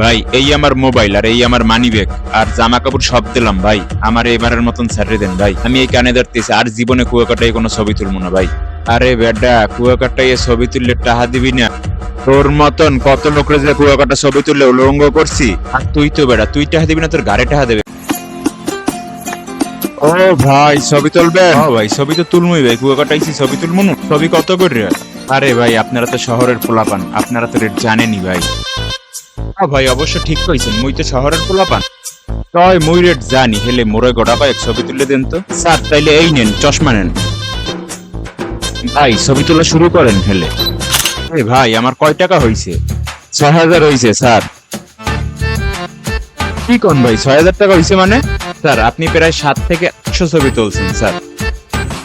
ভাই, এই আমার মোবাইল আর এই আমার মানি ব্যাগ আর জামা কাপড় সব দিলাম, ভাই। আমার এবারের মতন স্যারে দেন, ভাই। আমি এই কানে ধরতেছি, আর জীবনে কুয়াকাটাই কোনো ছবি তুলবো না, ভাই। আরে বেডা কুয়াকাটাই এ ছবি তুললে টাহা দিবি না। তোর মতন কত লোকরে যে কুয়াকাটা ছবি তুললে উলঙ্গ করছি? আর তুই তো বেড়া তুই টাহা দিবি না, তোর গাড়ি টাহা দেবে। ও ভাই, ছবি তুলবে? ও ভাই, ছবি তো তুলমুই, ভাই। কুয়াকাটাইছি ছবি তুলবো না ছবি কত করে? আরে ভাই, আপনারা তো শহরের পোলাপান, আপনারা তো রেট জানেনই, ভাই। ভাই, অবশ্য ঠিক কইছেন, মুই তো শহরের পোলাপান। তয় মুই রেট জানি, হেলে মোরে গোটা কয়েক ছবি তুলে দেন তো। স্যার, তাইলে এই নেন, চশমা নেন। ভাই, ছবি তোলা শুরু করেন হেলে। ভাই, আমার কয় টাকা হইছে? ছয় হাজার হইছে, স্যার। কি কোন ভাই, ছয় হাজার টাকা হইছে মানে? স্যার, আপনি প্রায় সাত থেকে একশো ছবি তুলছেন, স্যার।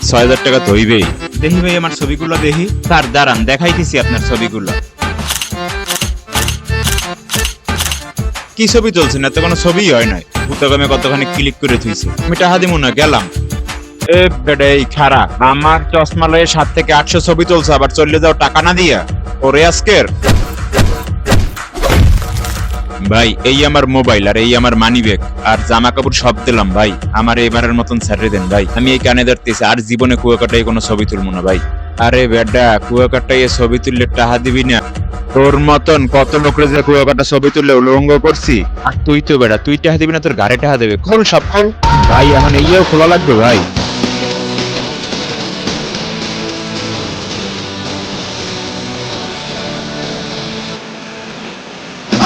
ছয় হাজার টাকা তো হইবেই দেখি ভাই, আমার ছবিগুলো দেখি। স্যার, দাঁড়ান, দেখাইতেছি আপনার ছবিগুলো। কি ছবি তুলছেন? এত কোনো ছবি হয় নাই। পুস্তকমে কতখানি ক্লিক করে থুইছে? আমি টাহা দিব না, গেলাম। এ বেডে, এই খারা আমার চশমা লয়ে সাত থেকে আটশো ছবি তুলছে, আবার চলে যাও টাকা না দিয়া? ওরে আজকের। ভাই, এই আমার মোবাইল আর এই আমার মানি ব্যাগ আর জামা কাপড় সব দিলাম, ভাই। আমার এবারের মতন স্যারে দেন, ভাই। আমি এই কানে ধরতেছি, আর জীবনে কুয়াকাটাই কোনো ছবি তুলবো না, ভাই। আরে বেডা কুয়াকাটাই এ ছবি তুললে টাহা দিবি না। তোর মতন কত লোকরে যে কুয়াকাটা ছবি তুলে উলঙ্গ করছি? আর তুই তো বেড়া তুই টাহা দিবি না তোর গাড়ি টাহা দেবে। খোল সব। খোল ভাই এখন এইও খোলা লাগবে ভাই।